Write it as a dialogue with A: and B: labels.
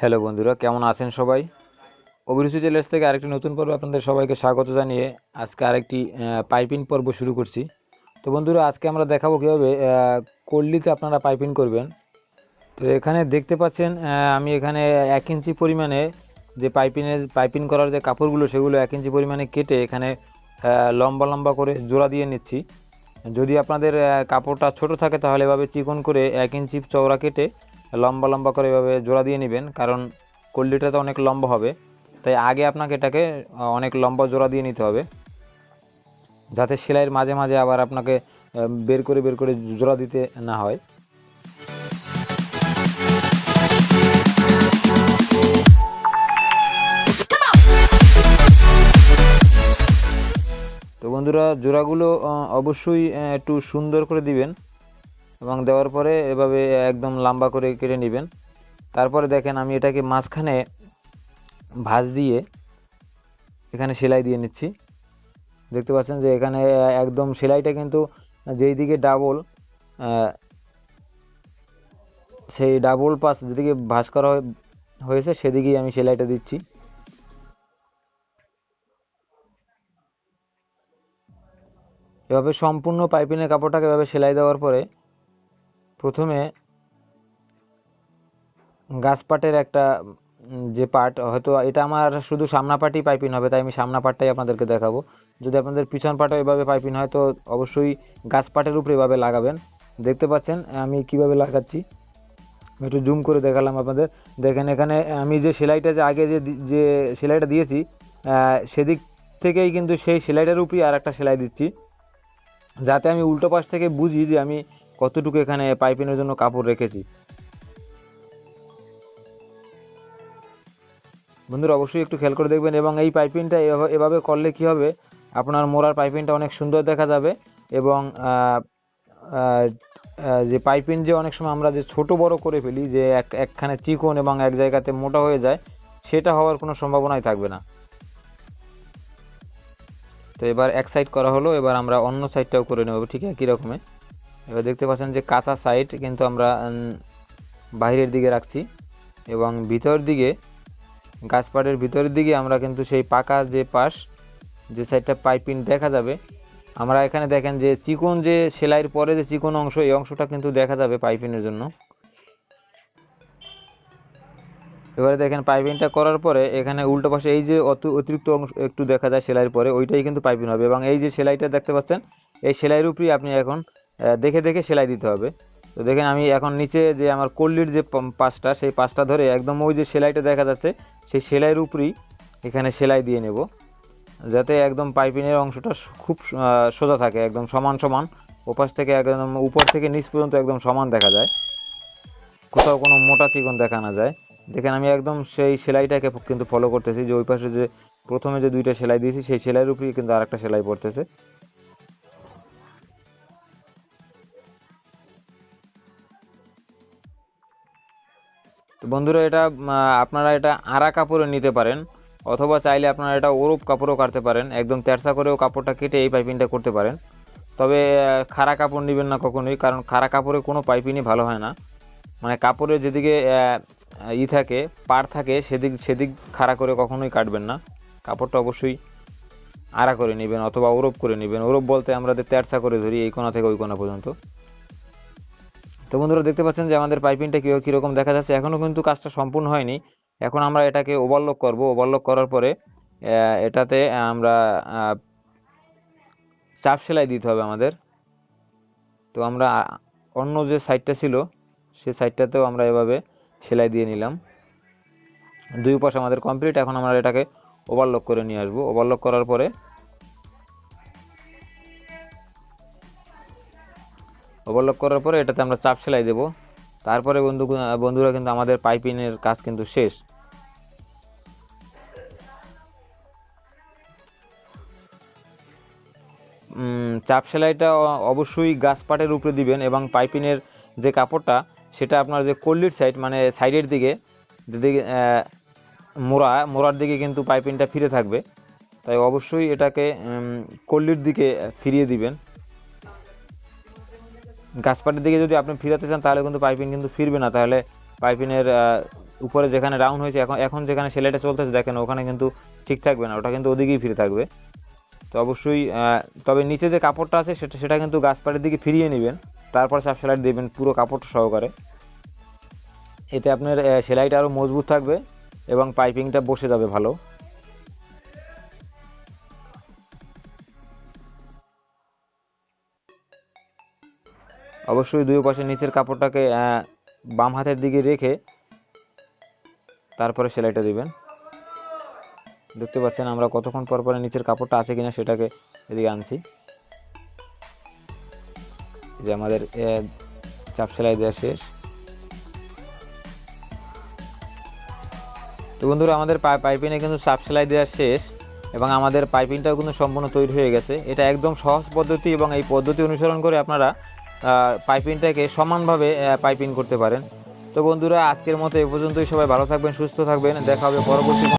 A: Hello বন্ধুরা, কেমন আছেন সবাই? অভিরুচি টেলার্স থেকে আরেকটি নতুন পর্ব আপনাদের সবাইকে স্বাগত জানিয়ে আজকে আরেকটি পাইপিং পর্ব শুরু করছি। তো বন্ধুরা, আজকে আমরা দেখাবো কীভাবে কল্লিতে আপনারা পাইপিং করবেন। তো এখানে দেখতে পাচ্ছেন আমি এখানে এক ইঞ্চি পরিমাণে যে পাইপিংয়ের পাইপিং করার যে কাপড়গুলো, সেগুলো এক ইঞ্চি পরিমাণে কেটে এখানে লম্বা লম্বা করে জোড়া দিয়ে নিচ্ছি। যদি আপনাদের কাপড়টা ছোট থাকে, তাহলে এভাবে চিকন করে এক ইঞ্চি চওড়া কেটে লম্বা লম্বা করে এভাবে জোড়া দিয়ে নেবেন, কারণ কল্লিটা তো অনেক লম্বা হবে। তাই আগে আপনাকে এটাকে অনেক লম্বা জোড়া দিয়ে নিতে হবে। যাতে সেলাইয়ের মাঝে মাঝে আবার আপনাকে বের করে বের করে জোড়া দিতে না হয়। তো বন্ধুরা, জোড়াগুলো অবশ্যই একটু সুন্দর করে দিবেন। এবং দেওয়ার পরে এভাবে একদম লম্বা করে কেটে নেবেন। তারপরে দেখেন আমি এটাকে মাঝখানে ভাঁজ দিয়ে এখানে সেলাই দিয়ে নিচ্ছি। দেখতে পাচ্ছেন যে এখানে একদম সেলাইটা কিন্তু যেই দিকে ডাবল সেই ডাবল পাস যেদিকে ভাঁজ করা হয়েছে সেদিকেই আমি সেলাইটা দিচ্ছি। এভাবে সম্পূর্ণ পাইপিনের কাপড়টাকে এভাবে সেলাই দেওয়ার পরে প্রথমে গাছ পাটের একটা যে পার্ট হয়তো এটা আমার শুধু সামনা পার্টই পাইপিং হবে, তাই আমি সামনা পার্টটাই আপনাদেরকে দেখাবো। যদি আপনাদের পিছন পাটও এভাবে পাইপিং হয়, তো অবশ্যই গাছ পাটের উপরে এভাবে লাগাবেন। দেখতে পাচ্ছেন, আমি কীভাবে লাগাচ্ছি? একটু জুম করে দেখালাম আপনাদের। দেখেন, এখানে আমি যে সেলাইটা যে আগে যে যে সেলাইটা দিয়েছি সেদিক থেকেই কিন্তু সেই সেলাইটার উপরেই আর একটা সেলাই দিচ্ছি। যাতে আমি উল্টো পাশ থেকে বুঝি যে আমি কতটুকু এখানে পাইপিংয়ের জন্য কাপড় রেখেছি? বন্ধুরা, অবশ্যই একটু খেয়াল করে দেখবেন এবং এই পাইপিংটা এভাবে করলে কি হবে? আপনার মোড়ার পাইপিংটা অনেক সুন্দর দেখা যাবে এবং যে পাইপিং যে অনেক সময় আমরা যে ছোট বড় করে ফেলি, যে এক, একখানে চিকন এবং এক জায়গাতে মোটা হয়ে যায়, সেটা হওয়ার কোনো সম্ভাবনাই থাকবে না। তো এবার এক সাইড করা হলো, এবার আমরা অন্য সাইডটাও করে নেব, ঠিক একই রকমে। এবার দেখতে পাচ্ছেন যে কাঁচা সাইড কিন্তু আমরা বাইরের দিকে রাখছি এবং ভিতর দিকে গাছপাটের ভিতরের দিকে আমরা কিন্তু সেই পাকা যে পাশ, যে সাইডটা পাইপিং দেখা যাবে, আমরা এখানে দেখেন যে চিকন যে সেলাইয়ের পরে যে চিকন অংশ, এই অংশটা কিন্তু দেখা যাবে পাইপিংয়ের জন্য। এবারে দেখেন পাইপিংটা করার পরে এখানে উল্টো পাশে এই যে অত, অতিরিক্ত অংশ একটু দেখা যায় সেলাইয়ের পরে, ওইটাই কিন্তু পাইপিং হবে এবং এই যে সেলাইটা দেখতে পাচ্ছেন, এই সেলাইয়ের উপরেই আপনি এখন দেখে দেখে সেলাই দিতে হবে। তো দেখেন আমি এখন নিচে যে আমার কল্লির যে পাশটা, সেই পাশটা ধরে একদম ওই যে সেলাইটা দেখা যাচ্ছে, সেই সেলাইয়ের উপরেই এখানে সেলাই দিয়ে নেব, যাতে একদম পাইপিংয়ের অংশটা খুব সোজা থাকে, একদম সমান সমান। ওপাশ থেকে একদম উপর থেকে নিচ পর্যন্ত একদম সমান দেখা যায়। কোথাও কোনো মোটা চিকন দেখা না যায়। দেখেন আমি একদম সেই সেলাইটাকে কিন্তু ফলো করতেছি যে ওই পাশে যে প্রথমে যে দুইটা সেলাই দিয়েছি, সেই সেলাইয়ের উপরেই কিন্তু আরেকটা সেলাই পড়তেছে। বন্ধুরা, এটা আপনারা এটা আড়া কাপড়ে নিতে পারেন, অথবা চাইলে আপনারা এটা ওরূপ কাপড়ও কাটতে পারেন, একদম তেরসা করেও কাপড়টা কেটে এই পাইপিংটা করতে পারেন। তবে খাড়া কাপড় নেবেন না কখনোই, কারণ খাড়া কাপড়ে কোনো পাইপিংই ভালো হয় না। মানে কাপড়ের যেদিকে ই থাকে পার থাকে, সেদিক সেদিক খাড়া করে কখনোই কাটবেন না। কাপড়টা অবশ্যই আড়া করে নেবেন, অথবা ওরপ করে নেবেন। ওরপ বলতে আমরা তেরসা করে ধরি এই কোণা থেকে ওই কোণা পর্যন্ত। তো বন্ধুরা দেখতে পাচ্ছেন যে আমাদের পাইপিংটা কী কীরকম দেখা যাচ্ছে। এখনও কিন্তু কাজটা সম্পূর্ণ হয়নি। এখন আমরা এটাকে ওভারলক করব। ওভারলক করার পরে এটাতে আমরা চাপ সেলাই দিতে হবে আমাদের। তো আমরা অন্য যে সাইডটা ছিল, সে সাইডটাতেও আমরা এভাবে সেলাই দিয়ে নিলাম। দুই পাশ আমাদের কমপ্লিট এখন আমরা এটাকে ওভারলক করে নিয়ে আসব। ওভারলক করার পরে ওভারলক করার পরে এটাতে আমরা চাপ সেলাই দেব। তারপরে বন্ধু, বন্ধুরা কিন্তু আমাদের পাইপিংয়ের কাজ কিন্তু শেষ। চাপ সেলাইটা অবশ্যই গাছ পাটের উপরে দিবেন এবং পাইপিংয়ের যে কাপড়টা, সেটা আপনার যে কল্লির সাইড মানে সাইডের দিকে যেদিকে মোড়া, মোড়ার দিকে কিন্তু পাইপিংটা ফিরে থাকবে। তাই অবশ্যই এটাকে কল্লির দিকে ফিরিয়ে দিবেন। গাছপাটির দিকে যদি আপনি ফিরাতে চান, তাহলে কিন্তু পাইপিং কিন্তু ফিরবে না। তাহলে পাইপিংয়ের উপরে যেখানে রাউন্ড হয়েছে, এখন এখন যেখানে সেলাইটা চলতেছে, দেখেন ওখানে কিন্তু ঠিক থাকবে না, ওটা কিন্তু ওদিকেই ফিরে থাকবে। তো অবশ্যই তবে নিচে যে কাপড়টা আছে, সেটা সেটা কিন্তু গাছপাড়ের দিকে ফিরিয়ে নেবেন। তারপর চাপ সেলাই দেবেন পুরো কাপড়টা সহকারে। এতে আপনার সেলাইটা আরও মজবুত থাকবে এবং পাইপিংটা বসে যাবে ভালো। অবশ্যই দুই পাশে নিচের কাপড়টাকে বাম হাতের দিকে রেখে তারপরে সেলাইটা দিবেন। দেখতে পাচ্ছেন আমরা কতক্ষণ পর পরে নিচের কাপড়টা আছে কিনা সেটাকে এদিকে আনছি। যে আমাদের চাপ সেলাই দেওয়া শেষ। তো বন্ধুরা, আমাদের পাইপিংয়ে কিন্তু চাপ সেলাই দেওয়া শেষ এবং আমাদের পাইপিংটাও কিন্তু সম্পূর্ণ তৈরি হয়ে গেছে। এটা একদম সহজ পদ্ধতি এবং এই পদ্ধতি অনুসরণ করে আপনারা পাইপিংটাকে সমানভাবে পাইপিং করতে পারেন। তো বন্ধুরা, আজকের মতো এ পর্যন্তই। সবাই ভালো থাকবেন, সুস্থ থাকবেন। দেখা হবে পরবর্তী